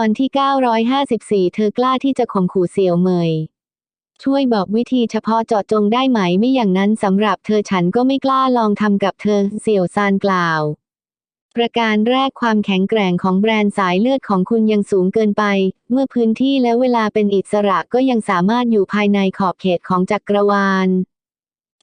ตอนที่ 954 เธอกล้าที่จะข่มขู่เสี่ยวเหมย ช่วยบอกวิธีเฉพาะเจาะจงได้ไหมไม่อย่างนั้นสำหรับเธอฉันก็ไม่กล้าลองทำกับเธอ เสี่ยวซานกล่าว ประการแรกความแข็งแกร่งของแบรนด์สายเลือดของคุณยังสูงเกินไป เมื่อพื้นที่และเวลาเป็นอิสระก็ยังสามารถอยู่ภายในขอบเขตของจักรวาล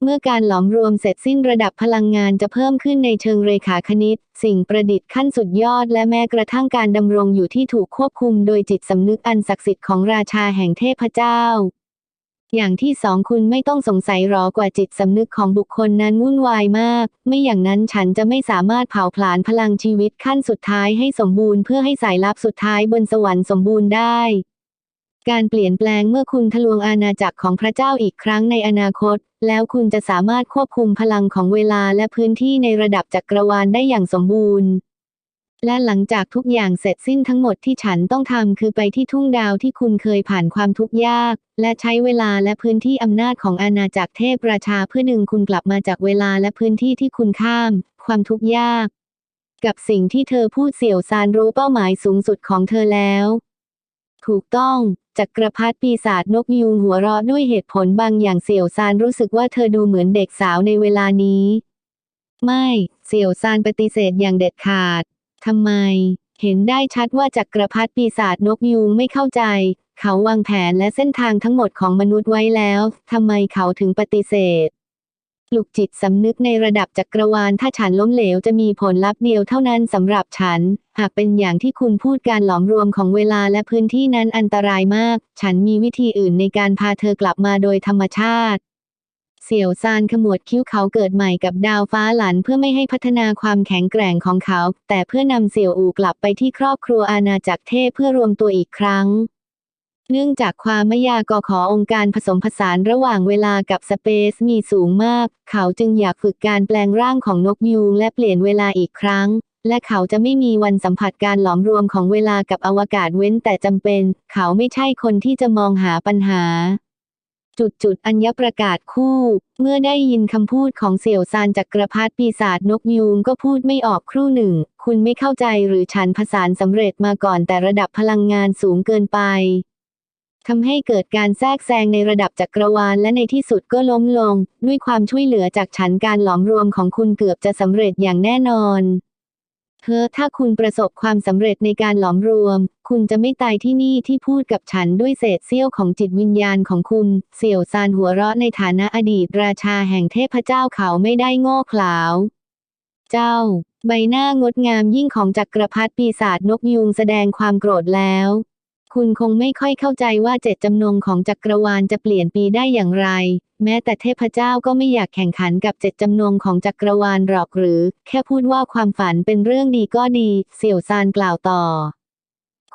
เมื่อการหลอมรวมเสร็จสิ้นระดับพลังงานจะเพิ่มขึ้นในเชิงเรขาคณิต สิ่งประดิษฐ์ขั้นสุดยอดและแม้กระทั่งการดำรงอยู่ที่ถูกควบคุมโดยจิตสำนึกอันศักดิ์สิทธิ์ของราชาแห่งเทพเจ้า อย่างที่สองคุณไม่ต้องสงสัยหรอกว่าจิตสำนึกของบุคคลนั้นวุ่นวายมาก ไม่อย่างนั้นฉันจะไม่สามารถเผาผลาญพลังชีวิตขั้นสุดท้ายให้สมบูรณ์เพื่อให้สายลับสุดท้ายบนสวรรค์สมบูรณ์ได้ การเปลี่ยนแปลงเมื่อคุณทะลวงอาณาจักรของพระเจ้าอีกครั้งในอนาคต แล้วคุณจะสามารถควบคุมพลังของเวลาและพื้นที่ในระดับจักรวาลได้อย่างสมบูรณ์ และหลังจากทุกอย่างเสร็จสิ้นทั้งหมดที่ฉันต้องทำคือไปที่ทุ่งดาวที่คุณเคยผ่านความทุกข์ยาก และใช้เวลาและพื้นที่อำนาจของอาณาจักรเทพราชาเพื่อดึงคุณกลับมาจากเวลาและพื้นที่ที่คุณข้าม ความทุกข์ยาก กับสิ่งที่เธอพูดเสี่ยวซานรู้เป้าหมายสูงสุดของเธอแล้ว ถูกต้อง จักรพรรดิปีศาจนกยูงหัวเราะด้วยเหตุผลบางอย่างเสี่ยวซานรู้สึกว่าเธอดูเหมือนเด็กสาวในเวลานี้ ไม่ เสี่ยวซานปฏิเสธอย่างเด็ดขาดทำไม เห็นได้ชัดว่าจักรพรรดิปีศาจนกยูงไม่เข้าใจ เขาวางแผนและเส้นทางทั้งหมดของมนุษย์ไว้แล้วทำไมเขาถึงปฏิเสธ ลุกจิตสำนึกในระดับจักรวาลถ้าฉันล้มเหลวจะมีผลลัพธ์เดียวเท่านั้นสำหรับฉัน หากเป็นอย่างที่คุณพูดการหลอมรวมของเวลาและพื้นที่นั้นอันตรายมาก ฉันมีวิธีอื่นในการพาเธอกลับมาโดยธรรมชาติ เสี่ยวซานขมวดคิ้วเขาเกิดใหม่กับดาวฟ้าหลันเพื่อไม่ให้พัฒนาความแข็งแกร่งของเขา แต่เพื่อนำเสี่ยวอูกลับไปที่ครอบครัวอาณาจักรเทพเพื่อรวมตัวอีกครั้ง เนื่องจากความไม่ยากก็ขอองค์การผสมผสานระหว่างเวลากับสเปซมีสูงมาก เขาจึงอยากฝึกการแปลงร่างของนกยูงและเปลี่ยนเวลาอีกครั้ง และเขาจะไม่มีวันสัมผัสการหลอมรวมของเวลากับอวกาศเว้นแต่จำเป็น เขาไม่ใช่คนที่จะมองหาปัญหา จุดจุดอัญญประกาศคู่ เมื่อได้ยินคำพูดของเสี่ยวซานจักรพรรดิปีศาจนกยูงก็พูดไม่ออกครู่หนึ่ง คุณไม่เข้าใจหรือฉันผสานสำเร็จมาก่อนแต่ระดับพลังงานสูงเกินไป ทำให้เกิดการแทรกแซงในระดับจักรวาลและในที่สุดก็ล้มลง ด้วยความช่วยเหลือจากฉันการหลอมรวมของคุณเกือบจะสำเร็จอย่างแน่นอนเธอถ้าคุณประสบความสำเร็จในการหลอมรวม คุณจะไม่ตายที่นี่ที่พูดกับฉันด้วยเศษเสี้ยวของจิตวิญญาณของคุณ เสี่ยวซานหัวเราะในฐานะอดีตราชาแห่งเทพเจ้าเขาไม่ได้โง่เขลาเจ้า ใบหน้างดงามยิ่งของจักรพรรดิปีศาจนกยูงแสดงความโกรธแล้ว คุณคงไม่ค่อยเข้าใจว่าเจตจำนงของจักรวาลจะเปลี่ยนปีได้อย่างไร แม้แต่เทพเจ้าก็ไม่อยากแข่งขันกับเจตจำนงของจักรวาลหรอกหรือ แค่พูดว่าความฝันเป็นเรื่องดีก็ดี เสี่ยวซานกล่าวต่อ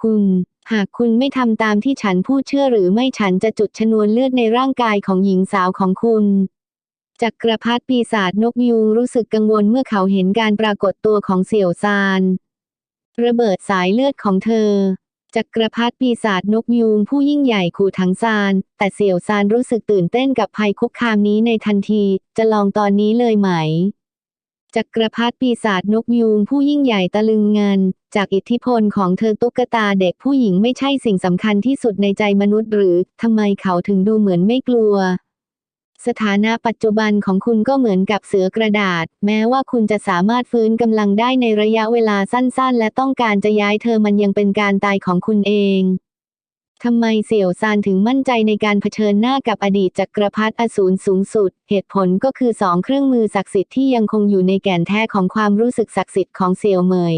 คุณหากคุณไม่ทำตามที่ฉันพูดเชื่อหรือไม่ฉันจะจุดชนวนเลือดในร่างกายของหญิงสาวของคุณจักรพรรดิปีศาจนกยูงรู้สึกกังวลเมื่อเขาเห็นการปรากฏตัวของเสี่ยวซาน ระเบิดสายเลือดของเธอ จักรพรรดิปีศาจนกยูงผู้ยิ่งใหญ่ขู่ถังซาน แต่เสี่ยวซานรู้สึกตื่นเต้นกับภัยคุกคามนี้ในทันที จะลองตอนนี้เลยไหม จักรพรรดิปีศาจนกยูงผู้ยิ่งใหญ่ตะลึงงันจากอิทธิพลของเธอตุ๊กตาเด็กผู้หญิงไม่ใช่สิ่งสำคัญที่สุดในใจมนุษย์หรือทำไมเขาถึงดูเหมือนไม่กลัว สถานะปัจจุบันของคุณก็เหมือนกับเสือกระดาษ แม้ว่าคุณจะสามารถฟื้นกำลังได้ในระยะเวลาสั้นๆ และต้องการจะย้ายเธอมันยังเป็นการตายของคุณเองทำไมเสี่ยวซานถึงมั่นใจในการเผชิญหน้ากับอดีตจักรพรรดิอสูรสูงสุด เหตุผลก็คือสองเครื่องมือศักดิ์สิทธิ์ที่ยังคงอยู่ในแก่นแท้ของความรู้สึกศักดิ์สิทธิ์ของเสี่ยวเหมย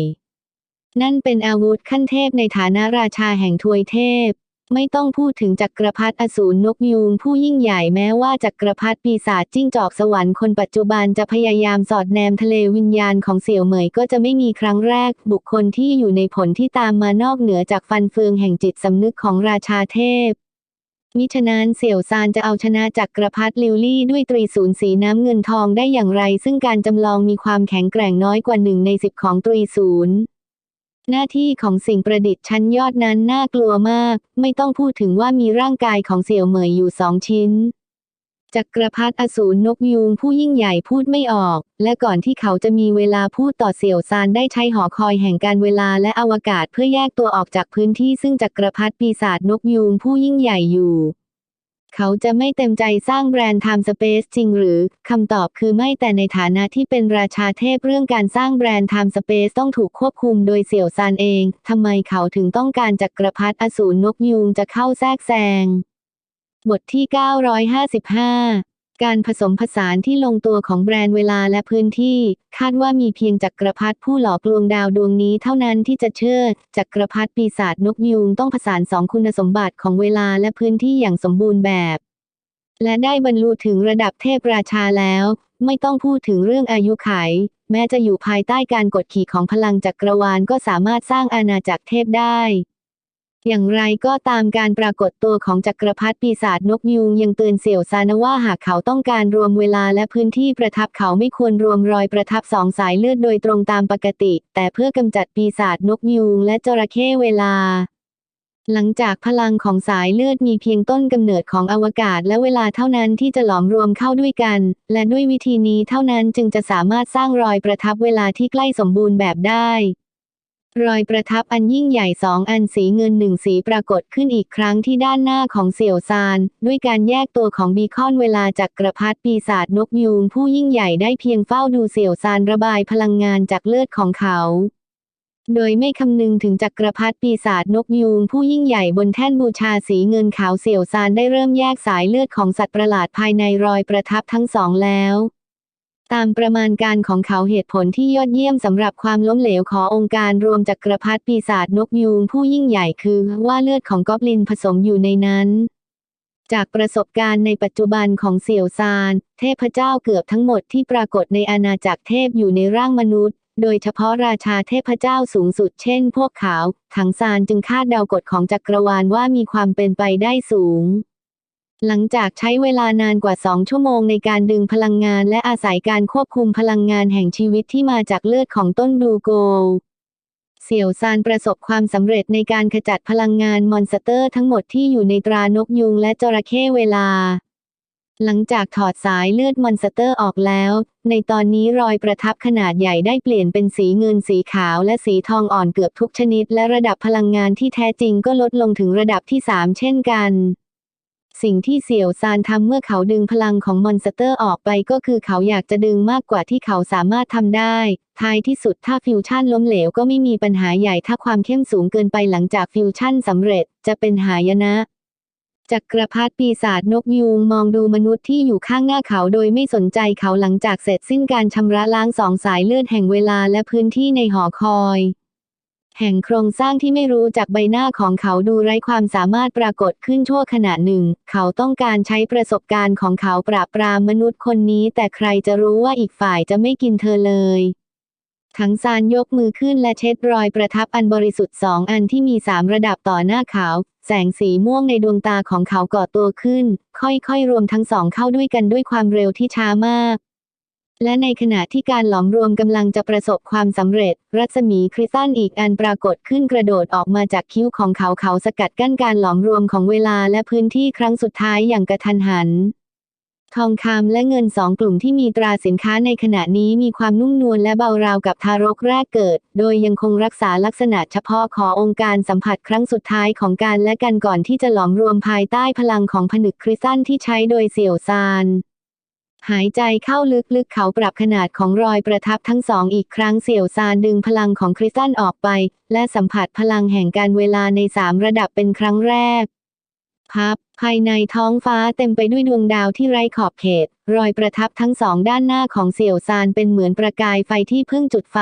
นั่นเป็นอาวุธขั้นเทพในฐานะราชาแห่งทวยเทพ ไม่ต้องพูดถึงจักรพรรดิอสูรนกยูงผู้ยิ่งใหญ่แม้ว่าจักรพรรดิปีศาจจิ้งจอกสวรรค์คนปัจจุบันจะพยายามสอดแนมทะเลวิญญาณของเสี่ยวเหมยก็จะไม่มีครั้งแรก บุคคลที่อยู่ในผลที่ตามมานอกเหนือจากฟันเฟืองแห่งจิตสำนึกของราชาเทพมิฉะนั้นเสี่ยวซานจะเอาชนะจักรพรรดิลิวลี่ด้วยตรีศูนย์สีน้ำเงินทองได้อย่างไร ซึ่งการจำลองมีความแข็งแกร่งน้อยกว่าหนึ่งในสิบของตรีศูนย์ หน้าที่ของสิ่งประดิษฐ์ชั้นยอดนั้นน่ากลัวมาก ไม่ต้องพูดถึงว่ามีร่างกายของเสี่ยวเหมยอยู่สองชิ้นจักรพรรดิอสูรนกยูงผู้ยิ่งใหญ่พูดไม่ออก และก่อนที่เขาจะมีเวลาพูดต่อเสี่ยวซานได้ใช้หอคอยแห่งการเวลาและอวกาศเพื่อแยกตัวออกจากพื้นที่ซึ่งจักรพรรดิปีศาจนกยูงผู้ยิ่งใหญ่อยู่ เขาจะไม่เต็มใจสร้างแบรนด์ Time Space จริงหรือ คำตอบคือไม่แต่ในฐานะที่เป็นราชาเทพเรื่องการสร้างแบรนด์ Time Space ต้องถูกควบคุมโดยเสี่ยวซานเอง ทำไมเขาถึงต้องการจักรพรรดิอสูรนกยูงจะเข้าแทรกแซง บทที่ 955 การผสมผสานที่ลงตัวของแบรนด์เวลาและพื้นที่ คาดว่ามีเพียงจักรพรรดิผู้หลอกลวงดาวดวงนี้เท่านั้นที่จะเชื่อจักรพรรดิปีศาจนกยูงต้องผสานสองคุณสมบัติของเวลาและพื้นที่อย่างสมบูรณ์แบบ และได้บรรลุถึงระดับเทพราชาแล้ว ไม่ต้องพูดถึงเรื่องอายุไข แม้จะอยู่ภายใต้การกดขี่ของพลังจักรวาลก็สามารถสร้างอาณาจักรเทพได้ อย่างไรก็ตามการปรากฏตัวของจักรพรรดิปีศาจนกยูงยังเตือนเสี่ยวซานว่าหากเขาต้องการรวมเวลาและพื้นที่ประทับเขาไม่ควรรวมรอยประทับสองสายเลือดโดยตรงตามปกติ แต่เพื่อกำจัดปีศาจนกยูงและจระเข้เวลา หลังจากพลังของสายเลือดมีเพียงต้นกำเนิดของอวกาศและเวลาเท่านั้นที่จะหลอมรวมเข้าด้วยกัน และด้วยวิธีนี้เท่านั้นจึงจะสามารถสร้างรอยประทับเวลาที่ใกล้สมบูรณ์แบบได้ รอยประทับอันยิ่งใหญ่สองอันสีเงินหนึ่งสีปรากฏขึ้นอีกครั้งที่ด้านหน้าของเสี่ยวซาน ด้วยการแยกตัวของบีคอนเวลาจากกระพัดปีศาจนกยูงผู้ยิ่งใหญ่ได้เพียงเฝ้าดูเสี่ยวซานระบายพลังงานจากเลือดของเขา โดยไม่คำนึงถึงจักรพรรดิปีศาจนกยูงผู้ยิ่งใหญ่บนแท่นบูชาสีเงินขาวเสี่ยวซานได้เริ่มแยกสายเลือดของสัตว์ประหลาดภายในรอยประทับทั้งสองแล้ว ตามประมาณการของเขาเหตุผลที่ยอดเยี่ยมสำหรับความล้มเหลวขององค์การรวมจักรพรรดิปีศาจนกยูงผู้ยิ่งใหญ่คือว่าเลือดของกอบลินผสมอยู่ในนั้น จากประสบการณ์ในปัจจุบันของเสี่ยวซาน เทพเจ้าเกือบทั้งหมดที่ปรากฏในอาณาจักรเทพอยู่ในร่างมนุษย์ โดยเฉพาะราชาเทพเจ้าสูงสุดเช่นพวกเขา ถังซานจึงคาดเดากฎของจักรวาลว่ามีความเป็นไปได้สูง หลังจากใช้เวลานานกว่าสองชั่วโมงในการดึงพลังงานและอาศัยการควบคุมพลังงานแห่งชีวิตที่มาจากเลือดของต้นบลูโกลเสี่ยวซานประสบความสำเร็จในการขจัดพลังงานมอนสเตอร์ทั้งหมดที่อยู่ในตรานกยุงและจระเข้เวลา หลังจากถอดสายเลือดมอนสเตอร์ออกแล้ว ในตอนนี้รอยประทับขนาดใหญ่ได้เปลี่ยนเป็นสีเงินสีขาวและสีทองอ่อนเกือบทุกชนิด และระดับพลังงานที่แท้จริงก็ลดลงถึงระดับที่ 3 เช่นกัน สิ่งที่เสี่ยวซานทำเมื่อเขาดึงพลังของมอนสเตอร์ออกไปก็คือเขาอยากจะดึงมากกว่าที่เขาสามารถทำได้ ท้ายที่สุดถ้าฟิวชั่นล้มเหลวก็ไม่มีปัญหาใหญ่ถ้าความเข้มสูงเกินไปหลังจากฟิวชั่นสำเร็จจะเป็นหายนะจักรพรรดิปีศาจนกยูงมองดูมนุษย์ที่อยู่ข้างหน้าเขาโดยไม่สนใจเขาหลังจากเสร็จสิ้นการชำระล้างสองสายเลือดแห่งเวลาและพื้นที่ในหอคอย แห่งโครงสร้างที่ไม่รู้จากใบหน้าของเขาดูไร้ความสามารถปรากฏขึ้นชั่วขณะหนึ่ง เขาต้องการใช้ประสบการณ์ของเขาปราบปรามมนุษย์คนนี้ แต่ใครจะรู้ว่าอีกฝ่ายจะไม่กินเธอเลยทั้งซานยกมือขึ้นและเช็ดรอยประทับอันบริสุทธิ์สองอันที่มีสามระดับต่อหน้าเขา แสงสีม่วงในดวงตาของเขาก่อตัวขึ้น ค่อยๆรวมทั้งสองเข้าด้วยกันด้วยความเร็วที่ช้ามาก และในขณะที่การหลอมรวมกำลังจะประสบความสำเร็จ รัศมีคริสตัลอีกอันปรากฏขึ้นกระโดดออกมาจากคิ้วของเขาเขาสกัดกั้นการหลอมรวมของเวลาและพื้นที่ครั้งสุดท้ายอย่างกระทันหัน ทองคำและเงินสองกลุ่มที่มีตราสินค้าในขณะนี้มีความนุ่มนวลและเบาราวกับทารกแรกเกิด โดยยังคงรักษาลักษณะเฉพาะขององค์การสัมผัสครั้งสุดท้ายของการและกันก่อนที่จะหลอมรวมภายใต้พลังของผนึกคริสตัลที่ใช้โดยเสี่ยวซาน หายใจเข้าลึกๆเขาปรับขนาดของรอยประทับทั้งสองอีกครั้งเสี่ยวซานดึงพลังของคริสตัลออกไป และสัมผัสพลังแห่งการเวลาในสามระดับเป็นครั้งแรกพับภายในท้องฟ้าเต็มไปด้วยดวงดาวที่ไร้ขอบเขต รอยประทับทั้งสองด้านหน้าของเสี่ยวซานเป็นเหมือนประกายไฟที่เพิ่งจุดไฟ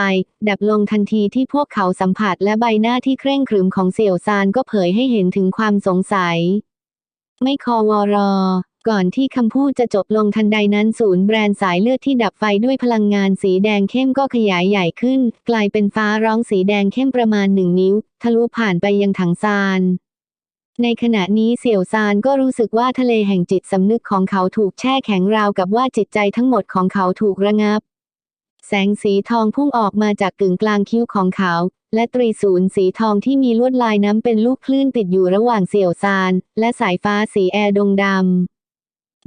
ดับลงทันทีที่พวกเขาสัมผัสและใบหน้าที่เคร่งขรึมของเสี่ยวซานก็เผยให้เห็นถึงความสงสัย ไม่คอวอรอ ก่อนที่คำพูดจะจบลงทันใดนั้นศูนย์แบรนด์สายเลือดที่ดับไฟด้วยพลังงานสีแดงเข้มก็ขยายใหญ่ขึ้น กลายเป็นฟ้าร้องสีแดงเข้มประมาณหนึ่งนิ้ว ทะลุผ่านไปยังถังซานในขณะนี้เสี่ยวซานก็รู้สึกว่าทะเลแห่งจิตสำนึกของเขาถูกแช่แข็งราวกับว่าจิตใจทั้งหมดของเขาถูกระงับ แสงสีทองพุ่งออกมาจากกึ่งกลางคิ้วของเขา และตรีศูนย์สีทองที่มีลวดลายน้ำเป็นลูกคลื่นติดอยู่ระหว่างเสี่ยวซาน และสายฟ้าสีแอร์ดงดำ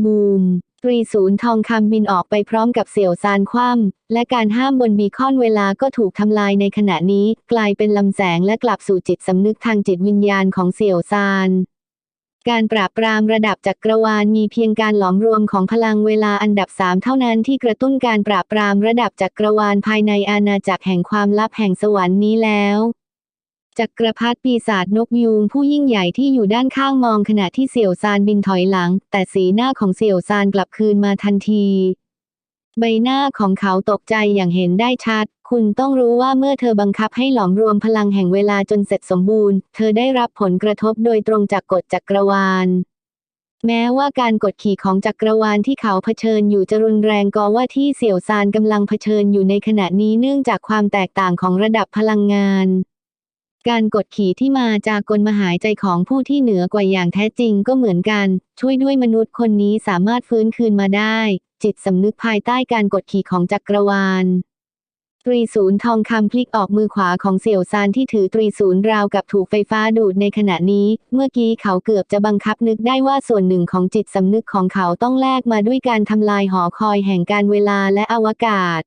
บูมตรีศูนย์ทองคำบินออกไปพร้อมกับเสี่ยวซานคว่ำและการห้ามบนบีคอนเวลาก็ถูกทำลายในขณะนี้ กลายเป็นลำแสงและกลับสู่จิตสำนึกทางจิตวิญญาณของเสี่ยวซานการปราบปรามระดับจักรวาลมีเพียงการหลอมรวมของพลังเวลาอันดับสามเท่านั้นที่กระตุ้นการปราบปรามระดับจักรวาลภายในอาณาจักรแห่งความลับแห่งสวรรค์นี้แล้ว จักรพรรดิปีศาจนกยูงผู้ยิ่งใหญ่ที่อยู่ด้านข้างมองขณะที่เสี่ยวซานบินถอยหลัง แต่สีหน้าของเสี่ยวซานกลับคืนมาทันที ใบหน้าของเขาตกใจอย่างเห็นได้ชัด คุณต้องรู้ว่าเมื่อเธอบังคับให้หลอมรวมพลังแห่งเวลาจนเสร็จสมบูรณ์ เธอได้รับผลกระทบโดยตรงจากกฎจักรวาลแม้ว่าการกดขี่ของจักรวาลที่เขาเผชิญอยู่จะรุนแรงก็ว่าที่เสี่ยวซานกำลังเผชิญอยู่ในขณะนี้เนื่องจากความแตกต่างของระดับพลังงาน การกดขี่ที่มาจากกลมหายใจของผู้ที่เหนือกว่าอย่างแท้จริงก็เหมือนกัน ช่วยด้วยมนุษย์คนนี้สามารถฟื้นคืนมาได้ จิตสำนึกภายใต้การกดขี่ของจักรวาลตรีศูนย์ทองคำพลิกออกมือขวาของเสี่ยวซานที่ถือตรีศูนย์ราวกับถูกไฟฟ้าดูดในขณะนี้ เมื่อกี้เขาเกือบจะบังคับนึกได้ว่าส่วนหนึ่งของจิตสำนึกของเขาต้องแลกมาด้วยการทำลายหอคอยแห่งการเวลาและอวกาศ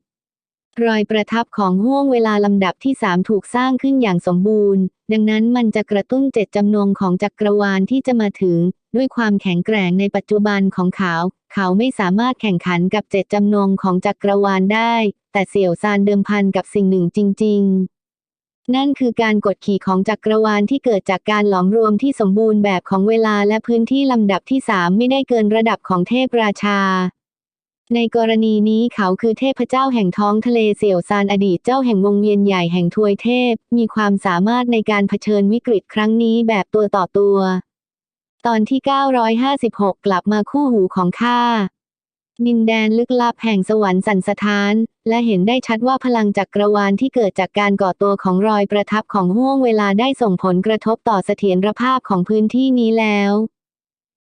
รอยประทับของห้วงเวลาลำดับที่สามถูกสร้างขึ้นอย่างสมบูรณ์ ดังนั้นมันจะกระตุ้นเจตจำนงของจักรวาลที่จะมาถึง ด้วยความแข็งแกร่งในปัจจุบันของเขา เขาไม่สามารถแข่งขันกับเจตจำนงของจักรวาลได้ แต่เสี่ยวซานเดิมพันกับสิ่งหนึ่งจริง ๆนั่นคือการกดขี่ของจักรวาลที่เกิดจากการหลอมรวมที่สมบูรณ์แบบของเวลาและพื้นที่ลำดับที่สามไม่ได้เกินระดับของเทพราชา ในกรณีนี้เขาคือเทพเจ้าแห่งท้องทะเลเสี่ยวซานอดีตเจ้าแห่งวงเวียนใหญ่แห่งทวยเทพ มีความสามารถในการเผชิญวิกฤตครั้งนี้แบบตัวต่อตัว ตอนที่ 956 กลับมาคู่หูของข้าดินแดนลึกลับแห่งสวรรค์สันสถาน และเห็นได้ชัดว่าพลังจักกรวาลที่เกิดจากการก่อตัวของรอยประทับของห้วงเวลาได้ส่งผลกระทบต่อเสถียรภาพของพื้นที่นี้แล้ว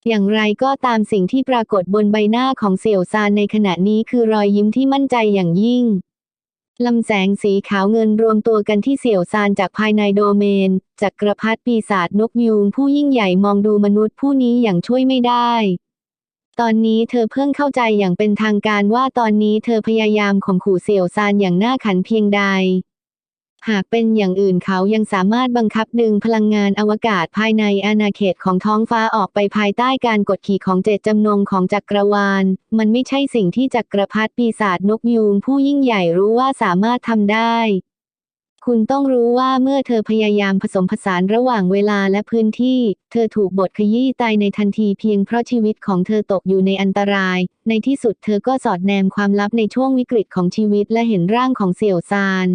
อย่างไรก็ตามสิ่งที่ปรากฏบนใบหน้าของเสี่ยวซานในขณะนี้คือรอยยิ้มที่มั่นใจอย่างยิ่งลำแสงสีขาวเงินรวมตัวกันที่เสี่ยวซานจากภายในโดเมน จักรพรรดิปีศาจนกยูงผู้ยิ่งใหญ่มองดูมนุษย์ผู้นี้อย่างช่วยไม่ได้ ตอนนี้เธอเพิ่งเข้าใจอย่างเป็นทางการว่าตอนนี้เธอพยายามข่มขู่เสี่ยวซานอย่างน่าขันเพียงใด หากเป็นอย่างอื่นเขายังสามารถบังคับดึงพลังงานอวกาศภายในอาณาเขตของท้องฟ้าออกไปภายใต้การกดขี่ของเจตจำนงของจักรวาล มันไม่ใช่สิ่งที่จักรพรรดิปีศาจนกยูงผู้ยิ่งใหญ่รู้ว่าสามารถทำได้ คุณต้องรู้ว่าเมื่อเธอพยายามผสมผสานระหว่างเวลาและพื้นที่ เธอถูกบทขยี้ตายในทันทีเพียงเพราะชีวิตของเธอตกอยู่ในอันตราย ในที่สุดเธอก็สอดแนมความลับในช่วงวิกฤตของชีวิตและเห็นร่างของเสี่ยวซาน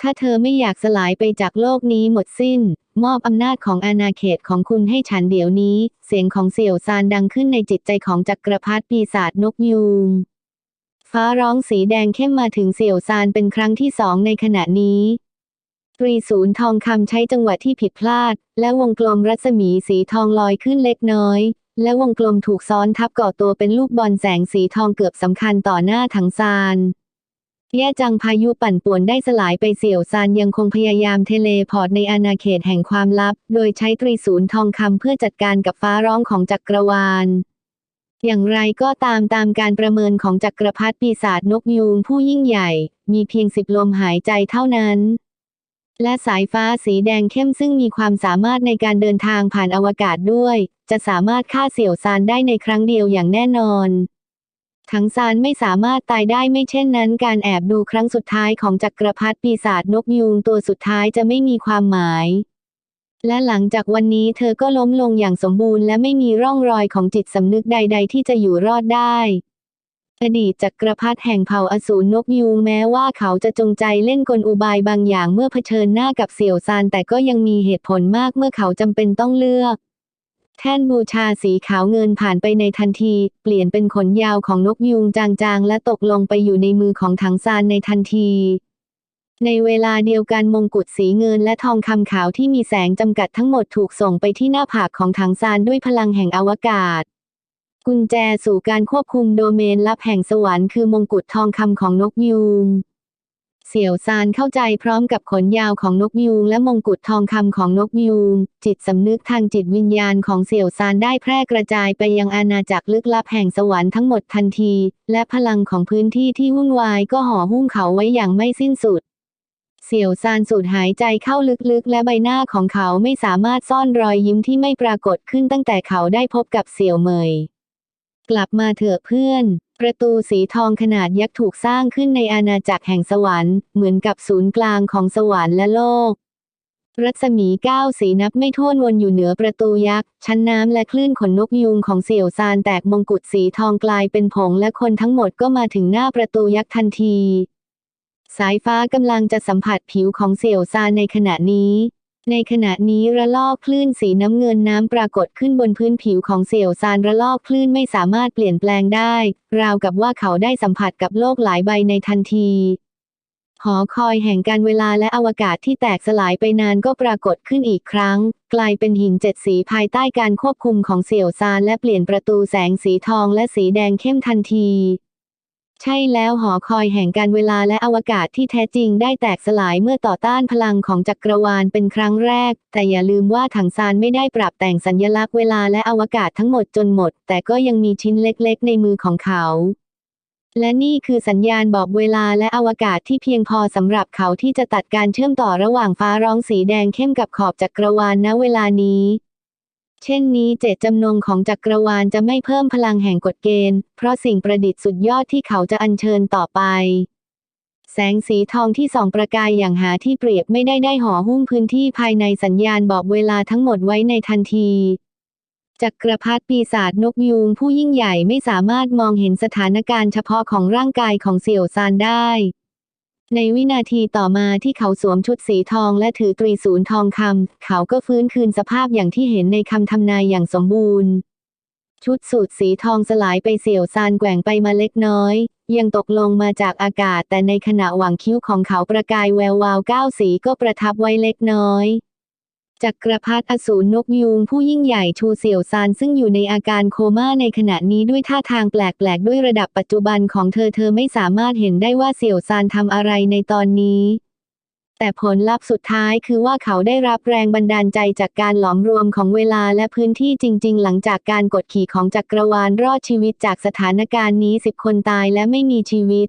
ถ้าเธอไม่อยากสลายไปจากโลกนี้หมดสิ้น มอบอำนาจของอาณาเขตของคุณให้ฉันเดี๋ยวนี้ เสียงของเสี่ยวซานดังขึ้นในจิตใจของจักรพรรดิปีศาจนกยูง ฟ้าร้องสีแดงเข้มมาถึงเสี่ยวซานเป็นครั้งที่สองในขณะนี้ตรีศูนย์ทองคำใช้จังหวะที่ผิดพลาด และวงกลมรัศมีสีทองลอยขึ้นเล็กน้อย และวงกลมถูกซ้อนทับก่อตัวเป็นลูกบอลแสงสีทองเกือบสำคัญต่อหน้าถังซาน แย่จังพายุปั่นป่วนได้สลายไปเสี่ยวซานยังคงพยายามเทเลพอร์ตในอาณาเขตแห่งความลับ โดยใช้ตรีศูนย์ทองคำเพื่อจัดการกับฟ้าร้องของจักรวาล อย่างไรก็ตามตามการประเมินของจักรพรรดิปีศาจนกยูงผู้ยิ่งใหญ่ มีเพียงสิบลมหายใจเท่านั้นและสายฟ้าสีแดงเข้มซึ่งมีความสามารถในการเดินทางผ่านอวกาศด้วย จะสามารถฆ่าเสี่ยวซานได้ในครั้งเดียวอย่างแน่นอน ทังซานไม่สามารถตายได้ไม่เช่นนั้น การแอบดูครั้งสุดท้ายของจักรพรรดิปีศาจนกยูงตัวสุดท้ายจะไม่มีความหมาย และหลังจากวันนี้เธอก็ล้มลงอย่างสมบูรณ์และไม่มีร่องรอยของจิตสำนึกใด ๆ ที่จะอยู่รอดได้อดีตจักรพรรดิแห่งเผ่าอสูรนกยูงแม้ว่าเขาจะจงใจเล่นกลอุบายบางอย่างเมื่อเผชิญหน้ากับเสี่ยวซานแต่ก็ยังมีเหตุผลมากเมื่อเขาจำเป็นต้องเลือก แท่นบูชาสีขาวเงินผ่านไปในทันที เปลี่ยนเป็นขนยาวของนกยูงจางๆ และตกลงไปอยู่ในมือของถังซานในทันที ในเวลาเดียวกันมงกุฎสีเงินและทองคำขาวที่มีแสงจำกัดทั้งหมดถูกส่งไปที่หน้าผากของถังซานด้วยพลังแห่งอวกาศ กุญแจสู่การควบคุมโดเมนลับแห่งสวรรค์คือมงกุฎทองคำของนกยูง เสี่ยวซานเข้าใจพร้อมกับขนยาวของนกยูงและมงกุฎทองคำของนกยูงจิตสำนึกทางจิตวิญญาณของเสี่ยวซานได้แพร่กระจายไปยังอาณาจักรลึกลับแห่งสวรรค์ทั้งหมดทันที และพลังของพื้นที่ที่วุ่นวายก็ห่อหุ้มเขาไว้อย่างไม่สิ้นสุด เสี่ยวซานสูดหายใจเข้าลึกๆ และใบหน้าของเขาไม่สามารถซ่อนรอยยิ้มที่ไม่ปรากฏขึ้นตั้งแต่เขาได้พบกับเสี่ยวเหมย กลับมาเถอะเพื่อน ประตูสีทองขนาดยักษ์ถูกสร้างขึ้นในอาณาจักรแห่งสวรรค์ เหมือนกับศูนย์กลางของสวรรค์และโลก รัศมีก้าสีนับไม่ถ้วนวนอยู่เหนือประตูยักษ์ ชั้นน้ำและคลื่นขนนกยูงของเสี่ยวซานแตกมงกุฎสีทองกลายเป็นผงและคนทั้งหมดก็มาถึงหน้าประตูยักษ์ทันที สายฟ้ากำลังจะสัมผัสผิวของเสี่ยวซานในขณะนี้ ในขณะนี้ระลอกคลื่นสีน้ำเงินน้ำปรากฏขึ้นบนพื้นผิวของเสี่ยวซานระลอกคลื่นไม่สามารถเปลี่ยนแปลงได้ ราวกับว่าเขาได้สัมผัสกับโลกหลายใบในทันที หอคอยแห่งการเวลาและอวกาศที่แตกสลายไปนานก็ปรากฏขึ้นอีกครั้ง กลายเป็นหินเจ็ดสีภายใต้การควบคุมของเสี่ยวซานและเปลี่ยนประตูแสงสีทองและสีแดงเข้มทันที ใช่แล้วหอคอยแห่งการเวลาและอวกาศที่แท้จริงได้แตกสลายเมื่อต่อต้านพลังของจักรวาลเป็นครั้งแรก แต่อย่าลืมว่าถังซานไม่ได้ปรับแต่งสัญลักษณ์เวลาและอวกาศทั้งหมดจนหมด แต่ก็ยังมีชิ้นเล็กๆ ในมือของเขา และนี่คือสัญญาณบอกเวลาและอวกาศที่เพียงพอสำหรับเขาที่จะตัดการเชื่อมต่อระหว่างฟ้าร้องสีแดงเข้มกับขอบจักรวาลณเวลานี้ เช่นนี้เจตจำนงของจักรวาลจะไม่เพิ่มพลังแห่งกฎเกณฑ์ เพราะสิ่งประดิษฐ์สุดยอดที่เขาจะอัญเชิญต่อไป แสงสีทองที่ส่องประกายอย่างหาที่เปรียบไม่ได้ได้ห่อหุ้มพื้นที่ภายในสัญญาณบอกเวลาทั้งหมดไว้ในทันทีจักรพรรดิปีศาจนกยูงผู้ยิ่งใหญ่ไม่สามารถมองเห็นสถานการณ์เฉพาะของร่างกายของเสี่ยวซานได้ ในวินาทีต่อมาที่เขาสวมชุดสีทองและถือตรีศูนย์ทองคำ เขาก็ฟื้นคืนสภาพอย่างที่เห็นในคำทำนายอย่างสมบูรณ์ ชุดสูทสีทองสลายไปเสี่ยวซานแกว่งไปมาเล็กน้อย ยังตกลงมาจากอากาศแต่ในขณะหว่างคิ้วของเขาประกายแวววาวก้าวสีก็ประทับไว้เล็กน้อย จักรพรรดิอสูรนกยูงผู้ยิ่งใหญ่ชูเสี่ยวซานซึ่งอยู่ในอาการโคม่าในขณะนี้ด้วยท่าทางแปลกๆ ด้วยระดับปัจจุบันของเธอเธอไม่สามารถเห็นได้ว่าเสี่ยวซานทำอะไรในตอนนี้ แต่ผลลัพธ์สุดท้ายคือว่าเขาได้รับแรงบันดาลใจจากการหลอมรวมของเวลาและพื้นที่จริง ๆ หลังจากการกดขี่ของจักรวาลรอดชีวิตจากสถานการณ์นี้สิบคนตายและไม่มีชีวิต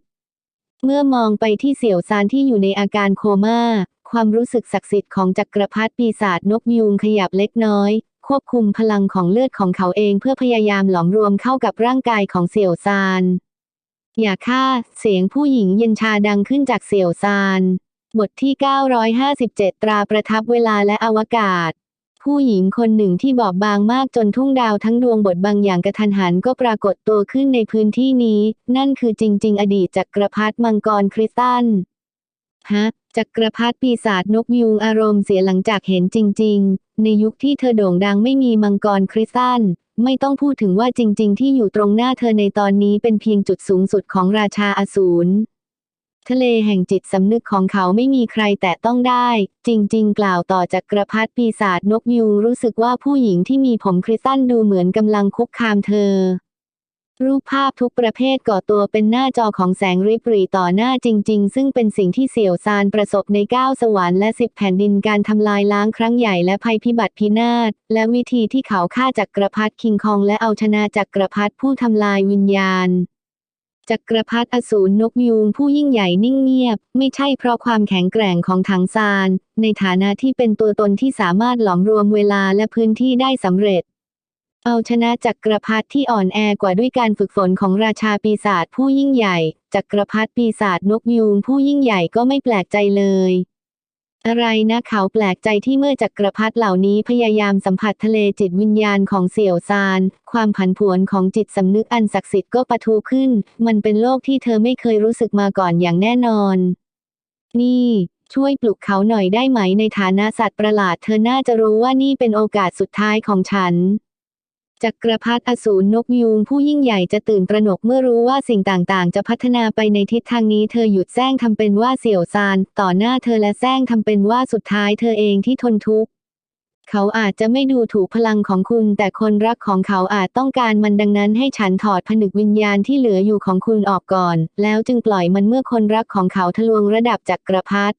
เมื่อมองไปที่เสี่ยวซานที่อยู่ในอาการโคม่า ความรู้สึกศักดิ์สิทธิ์ของจักรพรรดิปีศาจนกยูงขยับเล็กน้อย ควบคุมพลังของเลือดของเขาเองเพื่อพยายามหลอมรวมเข้ากับร่างกายของเสี่ยวซาน อย่าฆ่า เสียงผู้หญิงเย็นชาดังขึ้นจากเสี่ยวซานบทที่ 957 ตราประทับเวลาและอวกาศ ผู้หญิงคนหนึ่งที่บอบบางมากจนทุ่งดาวทั้งดวงบทบางอย่างกระทันหันก็ปรากฏตัวขึ้นในพื้นที่นี้ นั่นคือจริง ๆ อดีตจักรพรรดิมังกรคริสตัล ฮะ จักรพรรดิปีศาจนกยูงอารมณ์เสียหลังจากเห็นจริง ๆ ในยุคที่เธอโด่งดังไม่มีมังกรคริสตัลไม่ต้องพูดถึงว่าจริง ๆ ที่อยู่ตรงหน้าเธอในตอนนี้เป็นเพียงจุดสูงสุดของราชาอสูรทะเลแห่งจิตสำนึกของเขาไม่มีใครแตะต้องได้ จริง ๆ กล่าวต่อจากกระพัดปีศาจนกยูงรู้สึกว่าผู้หญิงที่มีผมคริสตัลดูเหมือนกำลังคุกคามเธอ รูปภาพทุกประเภทก่อตัวเป็นหน้าจอของแสงริบหรี่ต่อหน้าจริง ๆ ซึ่งเป็นสิ่งที่เสี่ยวซานประสบในก้าวสวรรค์และสิบแผ่นดินการทำลายล้างครั้งใหญ่และภัยพิบัติพินาศ และวิธีที่เขาฆ่าจักรพรรดิคิงคองและเอาชนะจักรพรรดิผู้ทำลายวิญญาณจักรพรรดิอสูรนกยูงผู้ยิ่งใหญ่นิ่งเงียบ ไม่ใช่เพราะความแข็งแกร่งของถังซาน ในฐานะที่เป็นตัวตนที่สามารถหลอมรวมเวลาและพื้นที่ได้สำเร็จ เอาชนะจักรพรรดิที่อ่อนแอกว่าด้วยการฝึกฝนของราชาปีศาจผู้ยิ่งใหญ่ จักรพรรดิปีศาจนกยูงผู้ยิ่งใหญ่ก็ไม่แปลกใจเลย อะไรนะเขาแปลกใจที่เมื่อจักรพรรดิเหล่านี้พยายามสัมผัสทะเลจิตวิญญาณของเสี่ยวซาน ความผันผวนของจิตสำนึกอันศักดิ์สิทธิ์ก็ปะทุขึ้น มันเป็นโลกที่เธอไม่เคยรู้สึกมาก่อนอย่างแน่นอน นี่ช่วยปลุกเขาหน่อยได้ไหมในฐานะสัตว์ประหลาด เธอน่าจะรู้ว่านี่เป็นโอกาสสุดท้ายของฉัน จักรพรรดิอสูรนกยูงผู้ยิ่งใหญ่จะตื่นตระหนกเมื่อรู้ว่าสิ่งต่างๆ จะพัฒนาไปในทิศทางนี้เธอหยุดแซงทำเป็นว่าเสี่ยวซาน ต่อหน้าเธอและแซงทำเป็นว่าสุดท้ายเธอเองที่ทนทุกข์เขาอาจจะไม่ดูถูกพลังของคุณ แต่คนรักของเขาอาจต้องการมันดังนั้นให้ฉันถอดผนึกวิญญาณที่เหลืออยู่ของคุณออกก่อน แล้วจึงปล่อยมันเมื่อคนรักของเขาทะลวงระดับจักรพรรดิ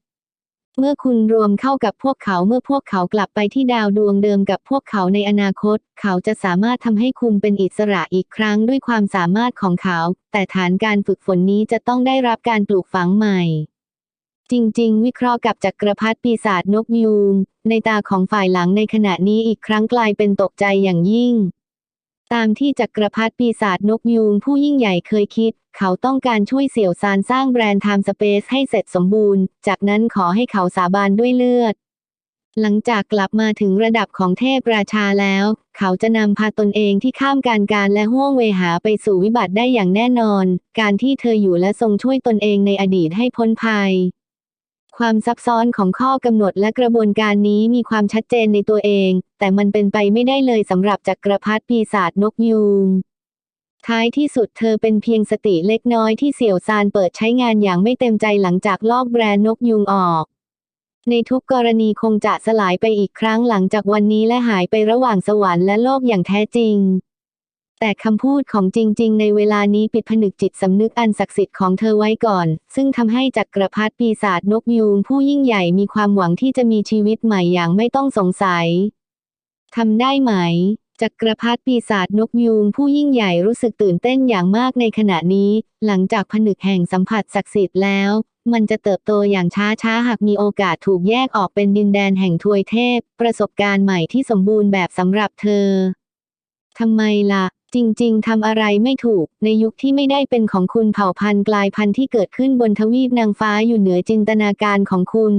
เมื่อคุณรวมเข้ากับพวกเขาเมื่อพวกเขากลับไปที่ดาวดวงเดิมกับพวกเขาในอนาคต เขาจะสามารถทำให้คุณเป็นอิสระอีกครั้งด้วยความสามารถของเขา แต่ฐานการฝึกฝนนี้จะต้องได้รับการปลูกฝังใหม่จริง ๆ วิเคราะห์กับจักรพรรดิปีศาจนกยูงในตาของฝ่ายหลังในขณะนี้อีกครั้งกลายเป็นตกใจอย่างยิ่ง ตามที่จักรพรรดิปีศาจนกยูงผู้ยิ่งใหญ่เคยคิด เขาต้องการช่วยเสี่ยวซานสร้างแบรนด์ไทม์สเปซให้เสร็จสมบูรณ์ จากนั้นขอให้เขาสาบานด้วยเลือด หลังจากกลับมาถึงระดับของเทพราชาแล้ว เขาจะนำพาตนเองที่ข้ามการการและห่วงเวหาไปสู่วิบัติได้อย่างแน่นอน การที่เธออยู่และทรงช่วยตนเองในอดีตให้พ้นภัย ความซับซ้อนของข้อกำหนดและกระบวนการนี้มีความชัดเจนในตัวเอง แต่มันเป็นไปไม่ได้เลยสำหรับจักรพรรดิปีศาจนกยูงท้ายที่สุดเธอเป็นเพียงสติเล็กน้อยที่เสี่ยวซานเปิดใช้งานอย่างไม่เต็มใจหลังจากลอกแบรนด์นกยูงออก ในทุกกรณีคงจะสลายไปอีกครั้งหลังจากวันนี้และหายไประหว่างสวรรค์และโลกอย่างแท้จริง แต่คำพูดของจริง ๆ ในเวลานี้ปิดผนึกจิตสำนึกอันศักดิ์สิทธิ์ของเธอไว้ก่อน ซึ่งทำให้จักรพรรดิปีศาจนกยูงผู้ยิ่งใหญ่มีความหวังที่จะมีชีวิตใหม่อย่างไม่ต้องสงสัยทำได้ไหมจักรพรรดิปีศาจนกยูงผู้ยิ่งใหญ่รู้สึกตื่นเต้นอย่างมากในขณะนี้ หลังจากผนึกแห่งสัมผัสศักดิ์สิทธิ์แล้ว มันจะเติบโตอย่างช้าๆหากมีโอกาสถูกแยกออกเป็นดินแดนแห่งทวยเทพ ประสบการณ์ใหม่ที่สมบูรณ์แบบสำหรับเธอทำไมล่ะ จริง ๆ ทำอะไรไม่ถูก ในยุคที่ไม่ได้เป็นของคุณเผ่าพันธุ์กลายพันธุ์ที่เกิดขึ้นบนทวีปนางฟ้าอยู่เหนือจินตนาการของคุณ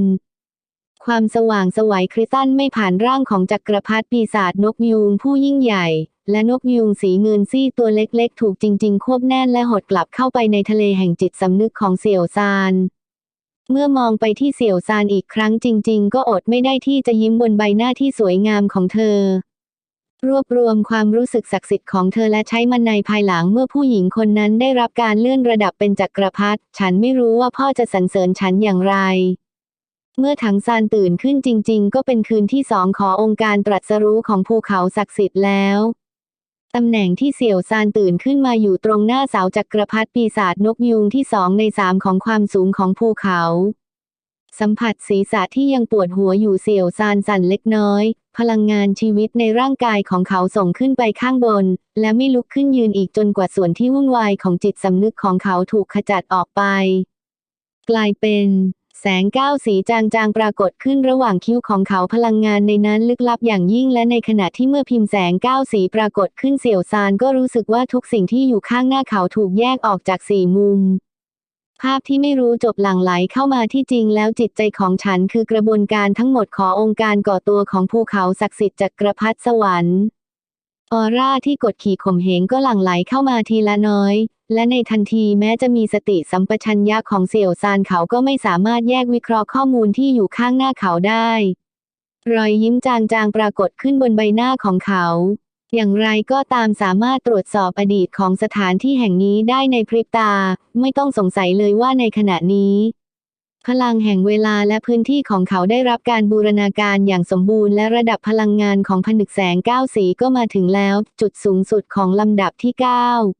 ความสว่างสวัยคริสตันไม่ผ่านร่างของจักรพรรดิปีศาจนกยูงผู้ยิ่งใหญ่ และนกยูงสีเงินซี่ตัวเล็ก ๆ ถูกจริง ๆ ควบแน่นและหดกลับเข้าไปในทะเลแห่งจิตสำนึกของเสี่ยวซานเมื่อมองไปที่เสี่ยวซานอีกครั้งจริง ๆ ก็อดไม่ได้ที่จะยิ้มบนใบหน้าที่สวยงามของเธอ รวบรวมความรู้สึกศักดิ์สิทธิ์ของเธอและใช้มันในภายหลังเมื่อผู้หญิงคนนั้นได้รับการเลื่อนระดับเป็นจักรพรรดิฉันไม่รู้ว่าพ่อจะสรรเสริญฉันอย่างไร เมื่อถังซานตื่นขึ้นจริง ๆ ก็เป็นคืนที่สองขององค์การตรัสรู้ของภูเขาศักดิ์สิทธิ์แล้วตำแหน่งที่เสี่ยวซานตื่นขึ้นมาอยู่ตรงหน้าเสาจักรพรรดิปีศาจนกยูงที่สองในสามของความสูงของภูเขา สัมผัสศีรษะที่ยังปวดหัวอยู่เสียวซานสั่นเล็กน้อย พลังงานชีวิตในร่างกายของเขาส่งขึ้นไปข้างบน และไม่ลุกขึ้นยืนอีกจนกว่าส่วนที่วุ่นวายของจิตสำนึกของเขาถูกขจัดออกไป กลายเป็นแสงก้าวสีจางๆ ปรากฏขึ้นระหว่างคิ้วของเขาพลังงานในนั้นลึกลับอย่างยิ่งและในขณะที่เมื่อพิมพ์แสงก้าวสีปรากฏขึ้นเสี่ยวซานก็รู้สึกว่าทุกสิ่งที่อยู่ข้างหน้าเขาถูกแยกออกจากสี่มุม ภาพที่ไม่รู้จบหลั่งไหลเข้ามาที่จริงแล้วจิตใจของฉันคือกระบวนการทั้งหมดขององค์การก่อตัวของภูเขาศักดิ์สิทธิ์จักรพรรดิสวรรค์ออร่าที่กดขี่ข่มเหงก็หลั่งไหลเข้ามาทีละน้อย และในทันทีแม้จะมีสติสัมปชัญญะของเสี่ยวซานเขาก็ไม่สามารถแยกวิเคราะห์ข้อมูลที่อยู่ข้างหน้าเขาได้ รอยยิ้มจางๆปรากฏขึ้นบนใบหน้าของเขา อย่างไรก็ตามสามารถตรวจสอบอดีตของสถานที่แห่งนี้ได้ในพริบตา ไม่ต้องสงสัยเลยว่าในขณะนี้ พลังแห่งเวลาและพื้นที่ของเขาได้รับการบูรณาการอย่างสมบูรณ์และระดับพลังงานของผนึกแสงเก้าสีก็มาถึงแล้ว จุดสูงสุดของลำดับที่9